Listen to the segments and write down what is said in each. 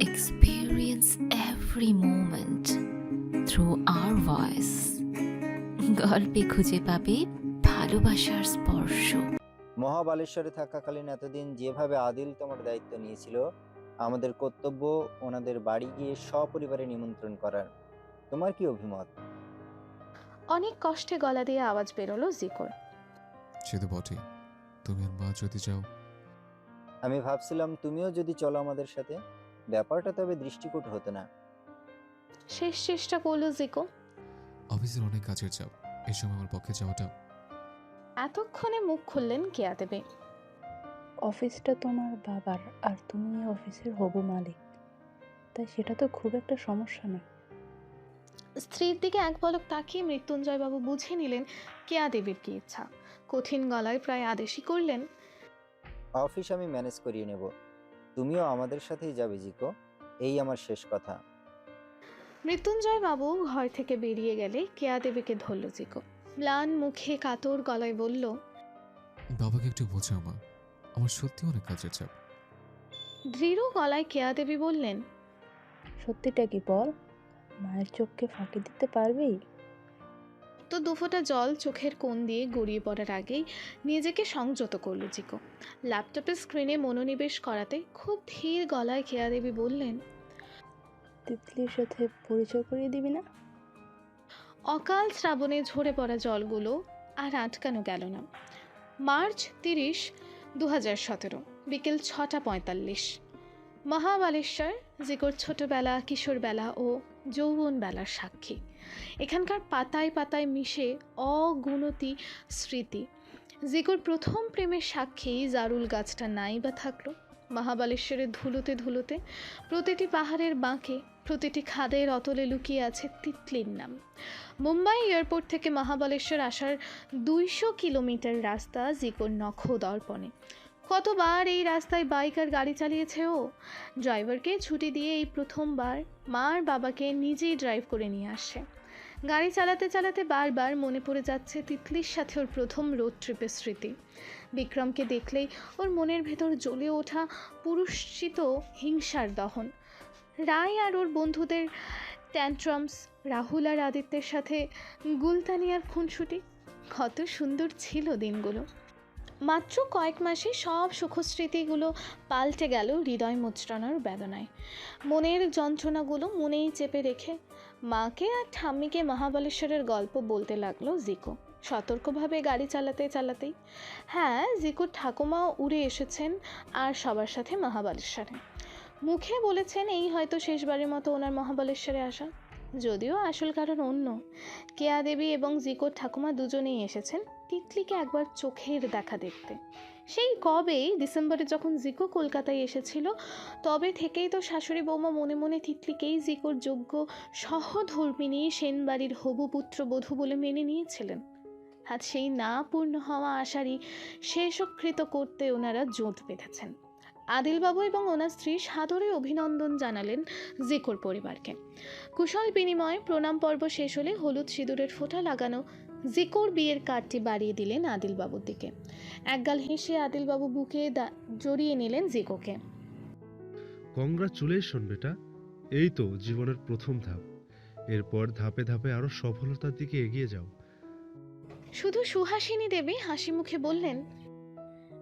experience every moment through our voice. গল্পে খুঁজে পাবে ভালোবাসার স্পর্শ। মহাবালেশ্বরে থাকাকালীন এতদিন যেভাবে আদিল তোমার দায়িত্ব নিয়েছিল আমাদের কর্তব্য ওনাদের বাড়ি গিয়ে সপরিবারে নিমন্ত্রণ করার। তোমার কি অভিমত? অনেক কষ্টে গলা দিয়ে আওয়াজ বেরোলো জিকোর। সে তো বটেই। তুমি আর মা যদি যাও আমি ভাবছিলাম তুমিও যদি চলো আমাদের সাথে। ব্যাপারটা তবে দৃষ্টিকট হতো না। শেষ চেষ্টা করল জিকো। অফিসের অনেক কাজের চাপ। এই সময় আমার পক্ষে যাওয়াটা এতক্ষণে মুখ খুললেন কেয়া দেবে। অফিসটা তোমার বাবার আর তুমি এই অফিসের হবু মালিক। তাই সেটা তো খুব একটা সমস্যা না স্ত্রীর দিকে এক পলক তাকিয়ে মৃত্যুঞ্জয়বাবু বুঝে নিলেন কেয়া দেবীর কি ইচ্ছা। কঠিন গলায় প্রায় আদেশই করলেন অফিস আমি ম্যানেজ করিয়ে নেব। তুমিও আমাদের সাথেই যাবে জিকো। এই আমার শেষ কথা। মৃত্যুঞ্জয় বাবু ঘর থেকে বেরিয়ে গেলে কেয়া দেবীকে ধরল জিকো। ম্লান মুখে কাতর গলায় বলল বাবাকে একটু বোঝাও মা। আমার সত্যি অনেক কাজের চাপ। দৃঢ় গলায় কেয়া দেবী বললেন সত্যিটা কি বল? মায়ের চোখকে ফাঁকি দিতে পারবি? তো দুফোঁটা জল চোখের কোণ দিয়ে গড়িয়ে পড়ার আগেই নিজেকে সংযত করল জিকো ল্যাপটপের স্ক্রিনে মনোনিবেশ করাতে খুব ধীর গলায় কেয়া দেবী বললেন তিতলির সাথে পরিচয় করিয়ে দিবি না? অকাল শ্রাবণে ঝরে পড়া জলগুলো আর আটকানো গেল না। মার্চ তিরিশ দু হাজার সতেরো বিকেল ছটা পঁয়তাল্লিশ। মহাবালেশ্বর জিকোর ছোটবেলা কিশোরবেলা ও যৌবনবেলার সাক্ষী। এখানকার পাতায় পাতায় মিশে অগুণতি স্মৃতি। জিকোর প্রথম প্রেমের সাক্ষী জারুল গাছটা নাই বা থাকল। মহাবালেশ্বরের ধুলোতে ধুলোতে প্রতিটি পাহাড়ের বাঁকে, প্রতিটি খাদের অতলে লুকিয়ে আছে তিতলির নাম। মুম্বাই এয়ারপোর্ট থেকে মহাবালেশ্বর আসার দুইশো কিলোমিটার রাস্তা জিকোর নখ দর্পণে কতবার এই রাস্তায় বাইক আর গাড়ি চালিয়েছে ও? ড্রাইভারকে ছুটি দিয়ে এই প্রথমবার মার বাবাকে নিজেই ড্রাইভ করে নিয়ে আসে। গাড়ি চালাতে চালাতে বারবার মনে পড়ে যাচ্ছে তিতলির সাথে ওর প্রথম রোড ট্রিপের স্মৃতি। বিক্রমকে দেখলেই ওর মনের ভেতর জ্বলে ওঠা পুরুষচিত হিংসার দহন। রায় আর ওর বন্ধুদের ট্যান্ট্রামস রাহুল আর আদিত্যের সাথে গুলতানিয়ার খুনসুটি। কত সুন্দর ছিল দিনগুলো। মাত্র কয়েক মাসে সব সুখস্মৃতিগুলো পাল্টে গেল হৃদয় মোচড়ানোর বেদনায়। মনের যন্ত্রণাগুলো মনেই চেপে রেখে মাকে আর ঠাম্মিকে মহাবালেশ্বরের গল্প বলতে লাগল জিকো। সতর্কভাবে গাড়ি চালাতে চালাতেই। হ্যাঁ জিকোর ঠাকুমাও উড়ে এসেছেন আর সবার সাথে মহাবালেশ্বরে। মুখে বলেছেন এই হয়তো শেষবারের মতো ওনার মহাবালেশ্বরে আসা। যদিও আসল কারণ অন্য। কেয়া দেবী এবং জিকোর ঠাকুমা দুজনেই এসেছেন তিতলিকে একবার চোখের দেখা দেখতে। সেই কবেই ডিসেম্বরে যখন জিকো কলকাতায় এসেছিল, তবে থেকেই তো শাশুড়ি বৌমা মনে মনে তিতলিকেই জিকোর যোগ্য সহধর্মিনী সেনবাড়ির হবু পুত্র বধূ বলে মেনে নিয়েছিলেন। আর সেই না পূর্ণ হওয়া আশারই শেষকৃত করতে ওনারা জোট বেঁধেছেন। আদিলবাবু এবং ওনার স্ত্রী সাদরে অভিনন্দন জানালেন জিকোর পরিবারকে। কুশল বিনিময়ে প্রণাম পর্ব শেষ হলে হলুদ সিঁদুরের ফোঁটা লাগানো জিকোর বিয়ের কার্ডটি বাড়িয়ে দিলেন আদিলবাবুর দিকে। একগাল হেসে আদিলবাবু বুকে দা- জড়িয়ে নিলেন জিকোকে কংগ্রাচুলেশন বেটা এই তো জীবনের প্রথম ধাপ। এরপর ধাপে ধাপে আরও সফলতার দিকে এগিয়ে যাও। শুধু সুহাসিনী দেবী হাসি মুখে বললেন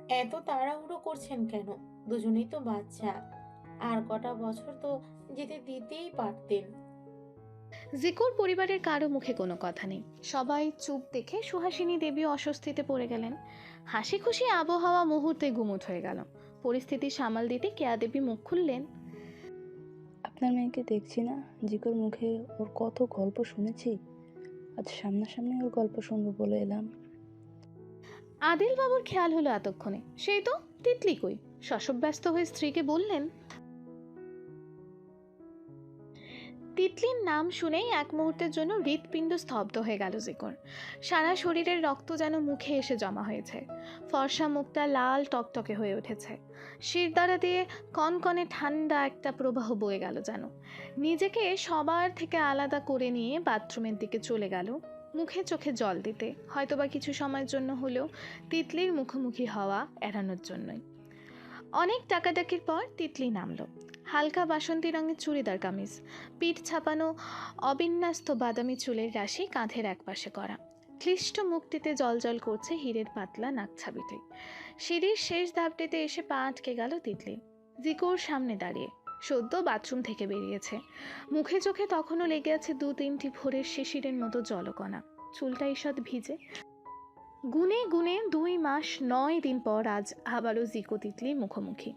এত তাড়াহুড়ো করছেন কেন? দুজনেই তো বাচ্চা। আর কটা বছর তো যেতে দিতেই পারতেন। জিকোর পরিবারের কারও মুখে কোনো কথা নেই। সবাই চুপ দেখে সুহাসিনী দেবী অস্বস্তিতে পড়ে গেলেন। হাসি খুশি আবহাওয়া মুহূর্তে গুমুট হয়ে গেল। পরিস্থিতি সামাল দিতে কেয়া দেবী মুখ খুললেন। আপনার মেয়েকে দেখছি না? জিকোর মুখে ওর কত গল্প শুনেছি? আজ সামনাসামনি ওর গল্প শুনব বলে এলাম। আদিল বাবুর খেয়াল হলো এতক্ষণে। সেই তো তিতলি কই? শশব ব্যস্ত হয়ে স্ত্রীকে বললেন, তিতলির নাম শুনেই এক মুহূর্তের জন্য হৃৎপিণ্ড স্তব্ধ হয়ে গেল জিকর। সারা শরীরের রক্ত যেন মুখে এসে জমা হয়েছে। ফর্সা মুখটা লাল টকটকে হয়ে উঠেছে। শিরদাঁড়া দিয়ে কনকনে ঠান্ডা একটা প্রবাহ বয়ে গেল যেন। নিজেকে সবার থেকে আলাদা করে নিয়ে বাথরুমের দিকে চলে গেল, মুখে চোখে জল দিতে। হয়তোবা কিছু সময়ের জন্য হলেও তিতলির মুখোমুখি হওয়া এড়ানোর জন্যই। অনেক টাকাটাকির পর তিতলি নামলো। হালকা বাসন্তী রঙের চুড়িদার কামিজ, পিঠ ছাপানো অবিন্যস্ত বাদামি চুলের রাশি কাঁধের একপাশে করা। ক্লিষ্ট মুখটিতে জলজল করছে হীরের পাতলা নাকছাবিতে সিঁড়ির শেষ ধাপটিতে এসে পা আটকে গেল তিতলি। জিকোর সামনে দাঁড়িয়ে, সদ্য বাথরুম থেকে বেরিয়েছে। মুখে চোখে তখনও লেগে আছে দু তিনটি ভোরের শিশিরের মতো জলকণা। চুলটা ঈষৎ ভিজে গুনে গুনে দুই মাস, নয় দিন পর আজ আবারও জিকো তিতলি মুখোমুখি।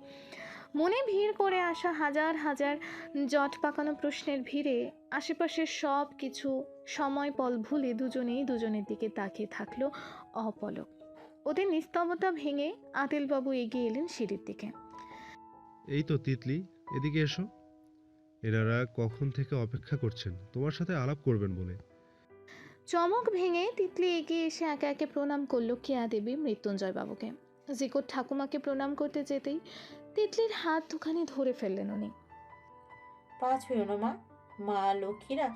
মনে ভিড় করে আসা হাজার হাজার জট পাকানো প্রশ্নের ভিড়ে আশেপাশের সব কিছু সময় পল ভুলে দুজনেই দুজনের দিকে তাকিয়ে থাকল অপলক। ওদের নিস্তবতা ভেঙে আতিলবাবু এগিয়ে এলেন সিঁড়ির দিকে। এই তো তিতলি, এদিকে এসো। এনারা কখন থেকে অপেক্ষা করছেন? তোমার সাথে আলাপ করবেন বলে। চমক ভেঙে তিতলি এগিয়ে এসে একে একে প্রণাম করল কেয়া দেবী মৃত্যুঞ্জয় বাবুকে। জিকোর ঠাকুমাকে প্রণাম করতে যেতেই তিতলির হাত দুখানি ধরে ফেললেন উনি। পাঁচ হইও না, মা। মা লক্ষ্মীরা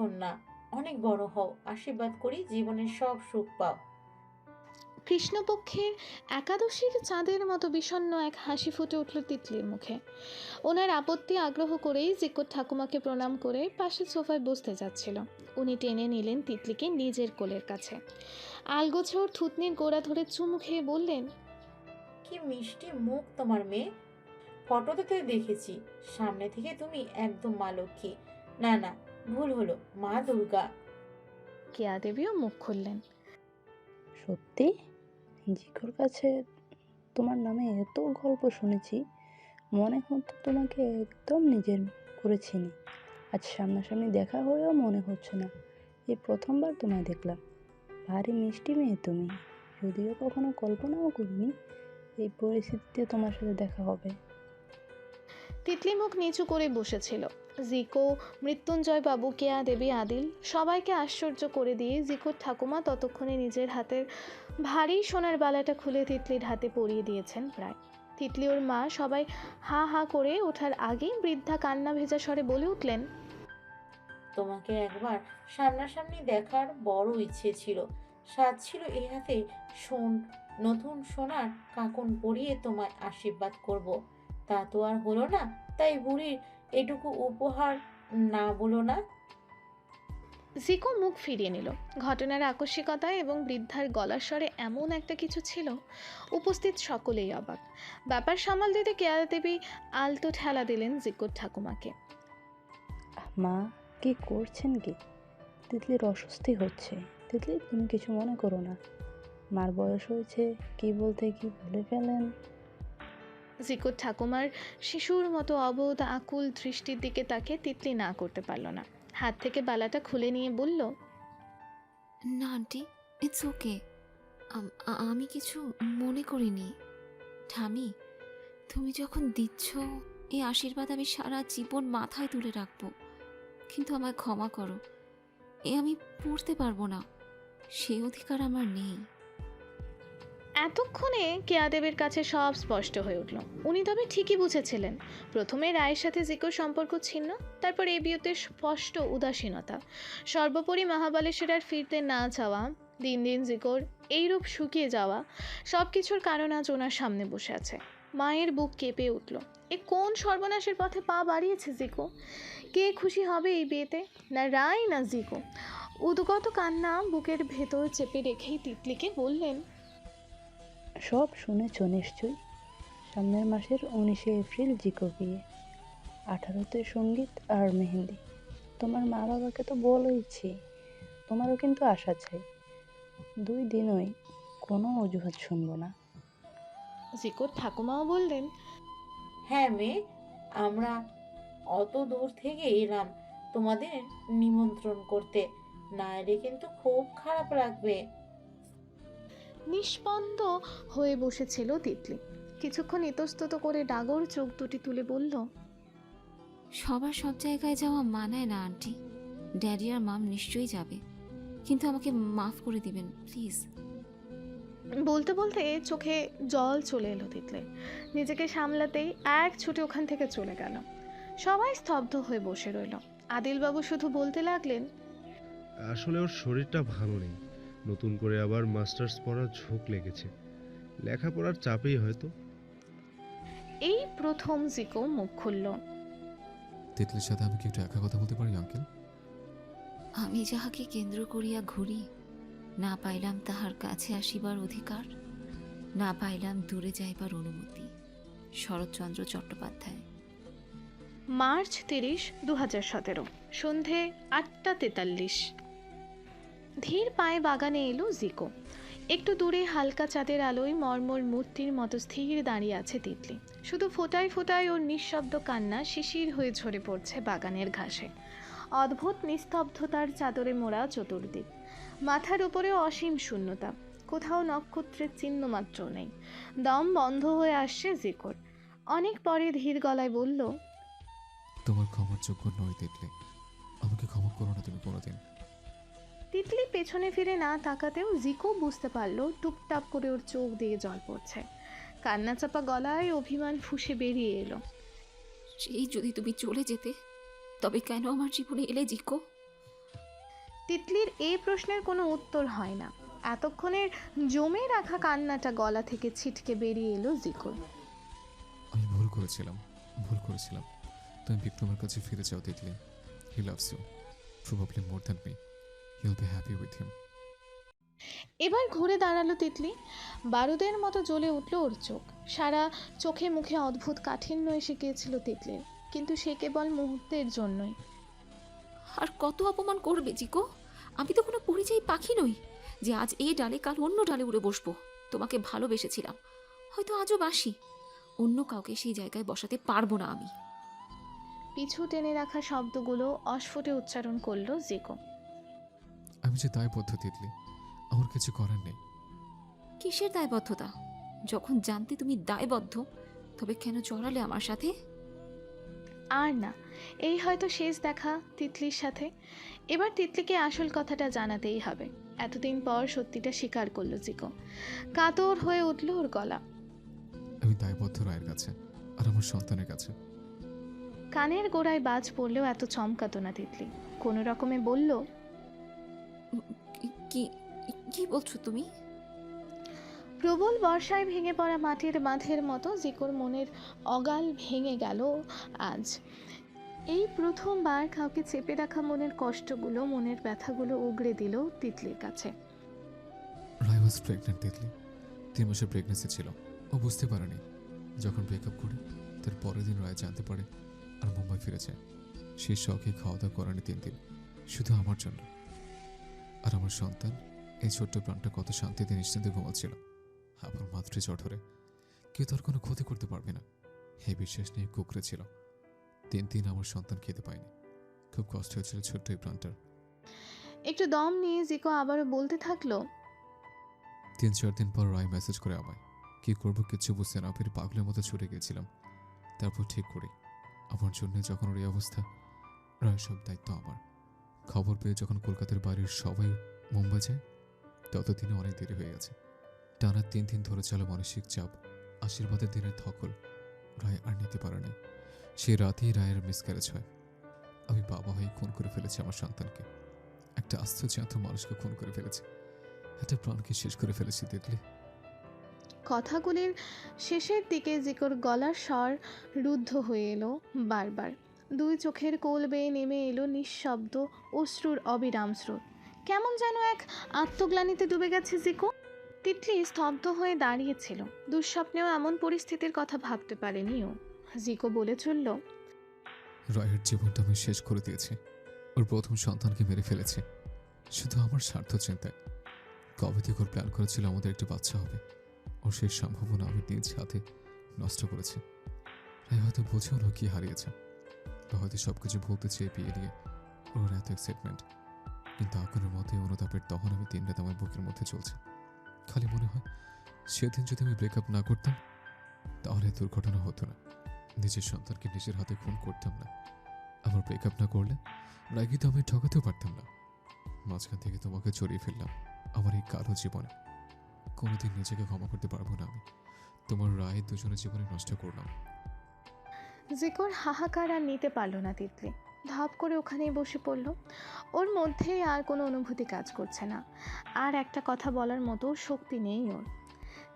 হন না। অনেক বড় হও, আশীর্বাদ করি জীবনের সব সুখ পাও। কৃষ্ণপক্ষের একাদশীর চাঁদের মতো বিষণ্ণ এক হাসি ফুটে উঠল তিতলির মুখে। ওনার আপত্তি আগ্রহ করেই জিকোর ঠাকুমাকে প্রণাম করে পাশের সোফায় বসতে যাচ্ছিল। উনি টেনে নিলেন তিতলিকে নিজের কোলের কাছে। আলগোছে ওর থুতনির গোড়া ধরে চুমু খেয়ে বললেন কি মিষ্টি মুখ তোমার মেয়ে। ফটোতে দেখেছি। সামনে থেকে তুমি একদম মা লক্ষ্মী। না না ভুল হলো। মা দুর্গা। কেয়া দেবীও মুখ খুললেন। সত্যি? জিকোর কাছে তোমার নামে এত গল্প শুনেছি, মনে হতো তোমাকে একদম নিজের করে চিনি আজ সামনাসামনি দেখা হয়েও মনে হচ্ছে না। এই প্রথমবার তোমায় দেখলাম। ভারী মিষ্টি মেয়ে তুমি। যদিও কখনো কল্পনাও করিনি এই পরিস্থিতিতে তোমার সাথে দেখা হবে। তিতলি মুখ নিচু করে বসেছিল। জিকো, মৃত্যুঞ্জয় বাবু, কেয়া দেবী, আদিল, সবাইকে আশ্চর্য করে দিয়ে জিকোর ঠাকুমা ততক্ষণে নিজের হাতের ভারী সোনার বালাটা খুলে তিতলির হাতে পরিয়ে দিয়েছেন প্রায়। তিতলি ওর মা সবাই হা হা করে ওঠার আগেই বৃদ্ধা কান্না ভেজা স্বরে বলে উঠলেন, তোমাকে একবার সামনাসামনি দেখার বড় ইচ্ছে ছিল। সাত ছিল এই হাতে সোন, নতুন সোনার কাকন পরিয়ে তোমায় আশীর্বাদ করব। তা তো আর হলো না, তাই বুড়ির এটুকু উপহার না বলো না। জিকো মুখ ফিরিয়ে নিল। ঘটনার আকস্মিকতায় এবং বৃদ্ধার গলার স্বরে এমন একটা কিছু ছিল উপস্থিত সকলেই অবাক। ব্যাপার সামাল দিতে কেয়া দেবী আলতো ঠেলা দিলেন জিকোর ঠাকুমাকে। মা কি করছেন কি? তিতলির অস্বস্তি হচ্ছে। তিতলি তুমি কিছু মনে করো না। মার বয়স হয়েছে কি বলতে কি বলে ফেলেন জিকুর ঠাকুমার শিশুর মতো অবোধ আকুল দৃষ্টির দিকে তাকে তিতলি না করতে পারল না। হাত থেকে বালাটা খুলে নিয়ে বলল না আন্টি ইটস ওকে আমি কিছু মনে করিনি। ঠামি তুমি যখন দিচ্ছ, এই আশীর্বাদ আমি সারা জীবন মাথায় তুলে রাখব। কিন্তু আমায় ক্ষমা করো। এ আমি পড়তে পারব না। সেই অধিকার আমার নেই। এতক্ষণে কেয়াদেবের কাছে সব স্পষ্ট হয়ে উঠল। উনি তবে ঠিকই বুঝেছিলেন। প্রথমে রায়ের সাথে জিকোর সম্পর্ক ছিন্ন, তারপর এই বিয়েতে স্পষ্ট উদাসীনতা। সর্বোপরি মহাবালেশ্বর ফিরতে না চাওয়া, দিন দিন জিকোর এইরূপ শুকিয়ে যাওয়া সব কিছুর কারণ আজ ওনার সামনে বসে আছে। মায়ের বুক কেঁপে উঠল। এ কোন সর্বনাশের পথে পা বাড়িয়েছে জিকো? কে খুশি হবে এই বিয়েতে? না রায়, না জিকো? উদ্গত কান্না বুকের ভেতর চেপে রেখেই তিতলিকে বললেন সব শুনেছ নিশ্চয়ই? সামনের মাসের উনিশে এপ্রিল জিকো বিয়ে আঠারোতে সংগীত আর মেহেন্দি। তোমার মা বাবাকে তো বলেইছি তোমারও কিন্তু আশা চাই দুই দিনই কোনো অজুহাত শুনব না। জিকোর ঠাকুমাও বললেন। হ্যাঁ মেয়ে আমরা অত দূর থেকে এলাম তোমাদের নিমন্ত্রণ করতে। না এলে কিন্তু খুব খারাপ লাগবে। নিষ্পন্দ হয়ে বসেছিল তিতলি। কিছুক্ষণ ইতস্তত করে ডাগর চোখ দুটি তুলে বলল সবার সব জায়গায় যাওয়া মানায় না আন্টি। ড্যাডি আর মাম নিশ্চয়ই যাবে। কিন্তু আমাকে মাফ করে দিবেন প্লিজ। বলতে বলতে চোখে জল চলে এলো তিতলে। নিজেকে সামলাতেই এক ছুটে ওখান থেকে চলে গেল। সবাই স্তব্ধ হয়ে বসে রইল। আদিলবাবু শুধু বলতে লাগলেন আসলে ওর শরীরটা ভালো নেই। নতুন করে আবার মাস্টার্স পড়ার ঝোঁক লেগেছে। লেখাপড়ার চাপেই হয়তো। এই প্রথম জিকো মুখ খুলল। তিতলির সাথে আমি কি একটু একা কথা বলতে পারি আঙ্কেল? আমি যাহাকে কেন্দ্র করিয়া ঘুরি না পাইলাম তাহার কাছে আসিবার অধিকার না পাইলাম দূরে যাইবার অনুমতি। শরৎচন্দ্র চট্টোপাধ্যায়। মার্চ তিরিশ দু হাজার সতেরো সন্ধে আটটা তেতাল্লিশ। ধীর পায়ে বাগানে এলো জিকো। একটু দূরে হালকা চাঁদের আলোয় মর্মর মূর্তির মতো স্থির দাঁড়িয়ে আছে তিতলি। শুধু ফোটায় ফোটায় ওর নিঃশব্দ কান্না শিশির হয়ে ঝরে পড়ছে বাগানের ঘাসে। অদ্ভুত নিস্তব্ধতার চাদরে মোড়া চতুর্দিক। মাথার উপরে অসীম শূন্যতা। কোথাও নক্ষত্রের চিহ্ন মাত্র নেই। দম বন্ধ হয়ে আসছে জিকোর। অনেক পরে ধীর গলায় বলল, তোমার ক্ষমার যোগ্য নয় তিতলি। আমাকে ক্ষমা করো না তুমি কোনোদিন। তিতলি পেছনে ফিরে না তাকাতেও জিকো বুঝতে পারল টুপটাপ করে ওর চোখ দিয়ে জল পড়ছে। কান্না চাপা গলায় অভিমান ফুসে বেরিয়ে এলো। সেই যদি তুমি চলে যেতে তবে কেন আমার জীবনে এলে জিকো? তিতলির এই প্রশ্নের কোনো উত্তর হয় না। এতক্ষণের জমে রাখা কান্নাটা গলা থেকে ছিটকে বেরিয়ে এলো জিকোর আমি ভুল করেছিলাম ভুল করেছিলাম। তুমি বিক্রমের কাছে ফিরে যাও Titli. He loves you. Probably more than me. You'll be happy with him এবার ঘুরে দাঁড়াল তিতলি। বারুদের মতো জ্বলে উঠল ওর চোখ। সারা চোখে মুখে অদ্ভুত কাঠিন্য এসে গিয়েছিল তিতলির। কিন্তু সে কেবল মুহূর্তের জন্যই। আর কত অপমান করবে জিকো? আমি তো কোনো পরিযায়ী পাখি নই যে আজ এই ডালে কাল অন্য ডালে উড়ে বসবো। তোমাকে ভালোবেসেছিলাম। হয়তো আজও বাসি। অন্য কাউকে সেই জায়গায় বসাতে পারব না আমি। পিছু টেনে রাখা শব্দগুলো অস্ফুটে উচ্চারণ করল জিকো। আমি যে দায়বদ্ধ তিতলি আমার কিছু করার নেই। কিসের দায়বদ্ধতা? যখন জানতে তুমি দায়বদ্ধ তবে কেন চড়ালে আমার সাথে? আর না এই হয়তো শেষ দেখা তিতলির সাথে। এবার তিতলিকে আসল কথাটা জানাতেই হবে। এতদিন পর সত্যিটা স্বীকার করল জিকো। কাতর হয়ে উঠল ওর গলা। আমি দায়বদ্ধ রায়ের কাছে আর আমার সন্তানের কাছে। কানের গোড়ায় বাজ পড়লেও এত চমকাতো না তিতলি। কোনো রকমে বলল কি কি বলছো তুমি? প্রবল বর্ষায় ভেঙে পড়া মাটির বাঁধের মতো জিকোর মনের অগাল ভেঙে গেল আজ। এই প্রথমবার কাউকে চেপে রাখা মনের কষ্টগুলো মনের ব্যথাগুলো উগড়ে দিল তিতলির কাছে। Roy was pregnant Titli. তিন মাসের প্রেগনেন্সি ছিল। ও বুঝতে পারেনি। যখন ব্রেকআপ করে তার পরের দিন রায় জানতে পারে আর মুম্বাই ফিরেছে। সেই শখে খাওয়া দাওয়া করেনি তিন দিন। শুধু আমার জন্য। আর আমার সন্তান এই ছোট্ট প্রাণটা কত শান্তিতে নিশ্চিন্তে ঘুমাচ্ছিল। আমার মাতৃ জঠরে কেউ তার কোনো ক্ষতি করতে পারবে না। হে বিশ্বাস নিয়ে কুকড়ে ছিল। তিন দিন আমার সন্তান খেতে পায়নি। খুব কষ্ট হয়েছিল ছোট্ট এই প্রাণটার। একটু দম নিয়ে জিকো আবারও বলতে থাকল। তিন চার দিন পর রায় মেসেজ করে আমায় কি করব কিচ্ছু বুঝতে না পেরে পাগলের মতো ছুটে গিয়েছিলাম তারপর ঠিক করি। আমার জন্য যখন ওর এই অবস্থা রায় সব দায়িত্ব আমার। খবর পেয়ে যখন কলকাতার বাড়ির সবাই মুম্বাই যায় ততদিনে অনেক দেরি হয়ে গেছে। টানা তিন দিন ধরে চলে মানসিক চাপ, আশীর্বাদের দিনের ধকল, রায় আর নিতে পারেনি সে রাতেই রায়ের মিসক্যারেজ হয়। আমি বাবা হয়ে খুন করে ফেলেছি আমার সন্তানকে। একটা আস্ত জ্যান্ত মানুষকে খুন করে ফেলেছি। একটা প্রাণকে শেষ করে ফেলেছি, দেখলি? কথাগুলির শেষের দিকে জিকোর গলার স্বর রুদ্ধ হয়ে এলো বারবার। দুই চোখের কোল বেয়ে নেমে এলো নিঃশব্দ, অশ্রুর অবিরাম স্রোত। কেমন যেন এক আত্মগ্লানিতে ডুবে গেছে জিকো। তিতলি স্তব্ধ হয়ে দাঁড়িয়েছিল। দুঃস্বপ্নেও এমন পরিস্থিতির কথা ভাবতে পারেনি ও জিকো বলে চলল, রায়ের জীবনটা আমি শেষ করে দিয়েছি। ওর প্রথম সন্তানকে মেরে ফেলেছে। শুধু আমার স্বার্থ চিন্তায়। কবে থেকে ওর প্ল্যান করেছিল আমাদের একটা বাচ্চা হবে? ওর সেই সম্ভাবনা আমি নিজ হাতে নষ্ট করেছি। রায় হয়তো বুঝেও না কি হারিয়েছে। বা হয়তো সব কিছু বলতে চেয়ে বিয়ে নিয়ে ওর এত এক্সাইটমেন্ট কিন্তু আগুনের মতে অনুতাপের তখন আমি তিন রাত আমার বুকের মধ্যে চলছে। খালি মনে হয় সেদিন যদি আমি ব্রেকআপ না করতাম, তাহলে দুর্ঘটনা হতো না। নিজের সন্তানকে নিজের হাতে খুন করতাম না। আমার ব্রেকআপ না করলে রাগি তো আমি ঠকাতেও পারতাম না। মাঝখান থেকে তোমাকে জড়িয়ে ফেললাম আমার এই কালো জীবনে। কোনোদিন নিজেকে ক্ষমা করতে পারব না আমি। তোমার রায় দুজনের জীবনে নষ্ট করলাম। জিকোর হাহাকার আর নিতে পারল না তিতলি। ধপ করে ওখানেই বসে পড়ল। ওর মধ্যেই আর কোনো অনুভূতি কাজ করছে না। আর একটা কথা বলার মতো শক্তি নেই ওর।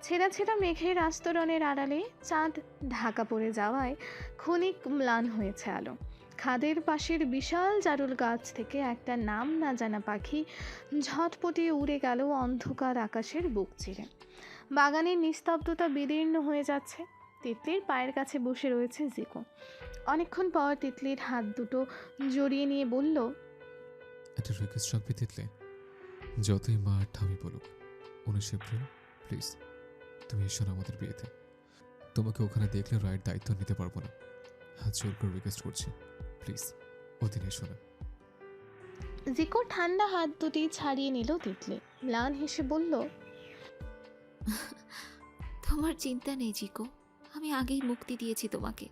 ছেঁড়া ছেঁড়া মেঘের আস্তরণের আড়ালে চাঁদ ঢাকা পড়ে যাওয়ায় ক্ষণিক ম্লান হয়েছে আলো। খাদের পাশের বিশাল জারুল গাছ থেকে একটা নাম না জানা পাখি ঝটপটিয়ে উড়ে গেল অন্ধকার আকাশের বুক চিরে। বাগানের নিস্তব্ধতা বিদীর্ণ হয়ে যাচ্ছে। তিতলির পায়ের কাছে বসে রয়েছে জিকো। অনেকক্ষণ পর তিতলির হাত দুটো জড়িয়ে নিয়ে বলল একটা রিকোয়েস্ট রাখবি তিতলে যতই মা আর ঠামি বলুক উনিশ এপ্রিল প্লিজ তুমি এসো না আমাদের বিয়েতে। তোমাকে ওখানে দেখলে রায়ের দায়িত্ব নিতে পারব না। হাত জোর করে রিকোয়েস্ট করছি প্লিজ ওদিন এসো না। জিকো ঠান্ডা হাত দুটি ছাড়িয়ে নিল তিতলি। ম্লান হেসে বলল তোমার চিন্তা নেই জিকো। আমি আগেই মুক্তি দিয়েছি তোমাকে।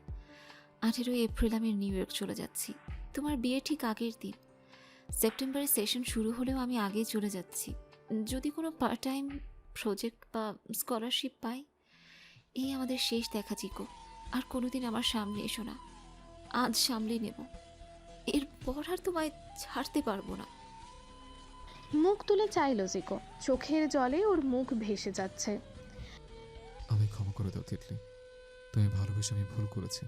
আঠেরোই এপ্রিল আমি নিউ ইয়র্ক চলে যাচ্ছি। তোমার বিয়ে ঠিক আগের দিন। সেপ্টেম্বরে সেশন শুরু হলেও আমি আগেই চলে যাচ্ছি। যদি কোনো পার্ট টাইম প্রজেক্ট বা স্কলারশিপ পাই এই আমাদের শেষ দেখা জিকো আর কোনোদিন আমার সামনে এসো না। আজ সামলে নেব। এরপর আর তোমায় ছাড়তে পারব না। মুখ তুলে চাইল জিকো চোখের জলে ওর মুখ ভেসে যাচ্ছে। আমি ক্ষমা করে দাও তিতলি। তুমি ভালোবেসে আমি ভুল করেছি।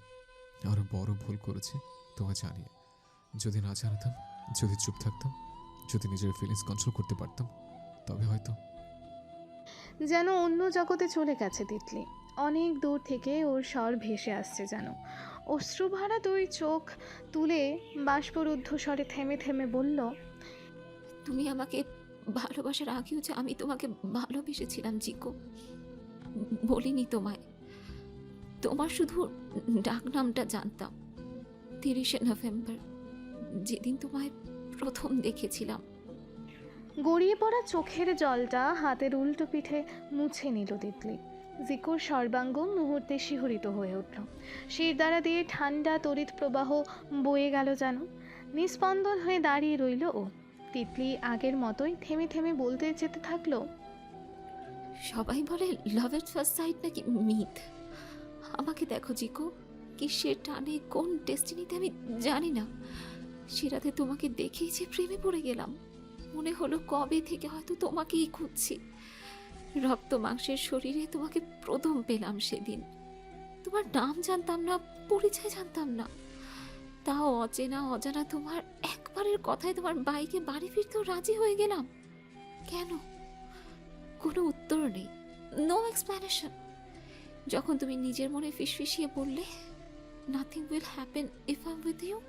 আরও বড় ভুল করেছি তোমায় জানিয়ে। যদি না জানাতাম যদি চুপ থাকতাম যদি নিজের ফিলিংস কন্ট্রোল করতে পারতাম তবে হয়তো। যেন অন্য জগতে চলে গেছে তিতলি। অনেক দূর থেকে ওর স্বর ভেসে আসছে যেন। অশ্রুভরা দুই চোখ তুলে বাষ্পরুদ্ধ স্বরে থেমে থেমে বলল তুমি আমাকে ভালোবাসার আগেও যে আমি তোমাকে ভালোবেসেছিলাম জিকো। বলিনি তোমায়। তোমার শুধু ডাক নামটা জানতাম। তিরিশে নভেম্বর যেদিন তোমায় প্রথম দেখেছিলাম। গড়িয়ে পড়া চোখের জলটা হাতের উল্টো পিঠে মুছে নিল তিতলি। জিকোর সর্বাঙ্গ মুহূর্তে শিহরিত হয়ে উঠল। শির দ্বারা দিয়ে ঠান্ডা তড়িৎ প্রবাহ বয়ে গেল যেন। নিস্পন্দন হয়ে দাঁড়িয়ে রইল ও। তিতলি আগের মতোই থেমে থেমে বলতে যেতে থাকল সবাই বলে লাভ এট ফার্স্ট সাইট নাকি মিথ? আমাকে দেখো, জিকো। কিসের টানে, কোন ডেস্টিনিতে আমি জানি না। সে রাতে তোমাকে দেখেই যে প্রেমে পড়ে গেলাম। মনে হলো কবে থেকে হয়তো তোমাকেই খুঁজছি। রক্ত মাংসের শরীরে তোমাকে প্রথম পেলাম সেদিন। তোমার নাম জানতাম না, পরিচয় জানতাম না। তাও অচেনা অজানা তোমার একবারের কথায় তোমার বাইকে বাড়ি ফিরতেও রাজি হয়ে গেলাম। কেন? কোনো উত্তর নেই। নো এক্সপ্লেনেশন যখন তুমি নিজের মনে ফিসফিসিয়ে বললে nothing will happen if I with you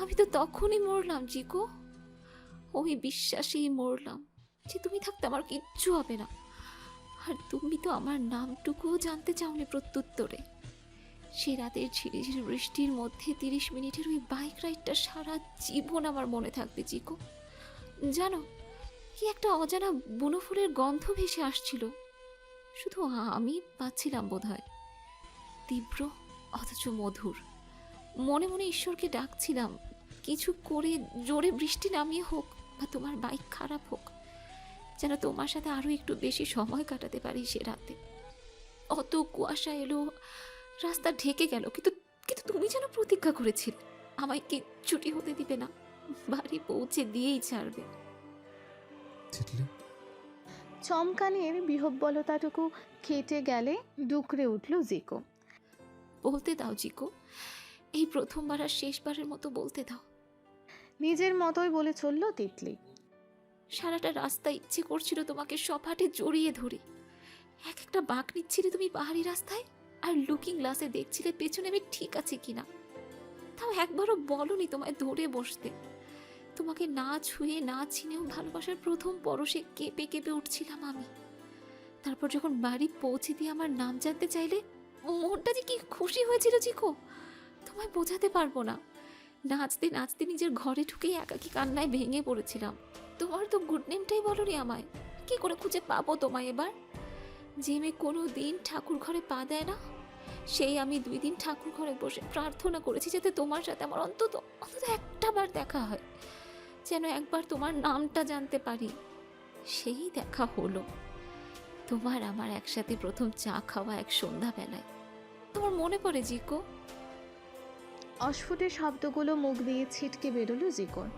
আমি তো তখনই মরলাম, জিকো। ওই বিশ্বাসেই মরলাম যে তুমি থাকতে আমার কিচ্ছু হবে না। আর তুমি তো আমার নামটুকুও জানতে চাওনি প্রত্যুত্তরে। সে রাতের ঝিরিঝিরি বৃষ্টির মধ্যে তিরিশ মিনিটের ওই বাইক রাইডটা সারা জীবন আমার মনে থাকবে, জিকো। জানো, কি একটা অজানা বুনো ফুলের গন্ধ ভেসে আসছিল। শুধু আমি পাচ্ছিলাম বোধ হয় তীব্র, অথচ মধুর। মনে মনে ঈশ্বরকে ডাকছিলাম, কিছু করে জোরে বৃষ্টি নামিয়ে হোক বা তোমার বাইক খারাপ হোক, যেন তোমার সাথে আরও একটু বেশি সময় কাটাতে পারি সে রাতে। অত কুয়াশা এলো, রাস্তা ঢেকে গেল, কিন্তু কিন্তু তুমি যেন প্রতিজ্ঞা করেছিলে, আমায় কিচ্ছুটি হতে দিবে না? বাড়ি পৌঁছে দিয়েই ছাড়বে। চমকানের বিহব্বলতাটুকু খেটে গেলে ডুকরে উঠল জিকো। বলতে দাও জিকো এই প্রথমবার আর শেষবারের মতো বলতে দাও। নিজের মতোই বলে চলল তিতলি। সারাটা রাস্তা ইচ্ছে করছিল তোমাকে সপাটে জড়িয়ে ধরি। এক একটা বাঁক নিচ্ছিলে তুমি পাহাড়ি রাস্তায় আর লুকিং গ্লাসে দেখছিলে পেছনে আমি ঠিক আছে কিনা। তাও একবারও বলনি তোমায় ধরে বসতে। তোমাকে না ছুঁয়ে, না চিনেও ভালোবাসার প্রথম পরশে কেঁপে কেঁপে উঠছিলাম আমি। তারপর যখন বাড়ি পৌঁছে দিয়ে আমার নাম জানতে চাইলে, মনটা যে কি খুশি হয়েছিল চিকো, তোমায় বোঝাতে পারব না। নাচতে নাচতে নিজের ঘরে ঢুকেই একাকি কান্নায় ভেঙে পড়েছিলাম। তোমার তো গুড নেমটাই বলনি আমায়। কি করে খুঁজে পাবো তোমায় এবার? যে মেয়ে কোনো দিন ঠাকুর ঘরে পা দেয় না, সেই আমি দুই দিন ঠাকুর ঘরে বসে প্রার্থনা করেছি যাতে তোমার সাথে আমার অন্তত অন্তত একটা বার দেখা হয়। যেন একবার তোমার নামটা জানতে পারি। সেই দেখা হলো। তোমার আমার একসাথে প্রথম চা খাওয়া এক সন্ধ্যাবেলায়। তোমার মনে পড়ে, জিকো? অস্ফুটের শব্দগুলো মুখ দিয়ে ছিটকে বেরোলো জিকোর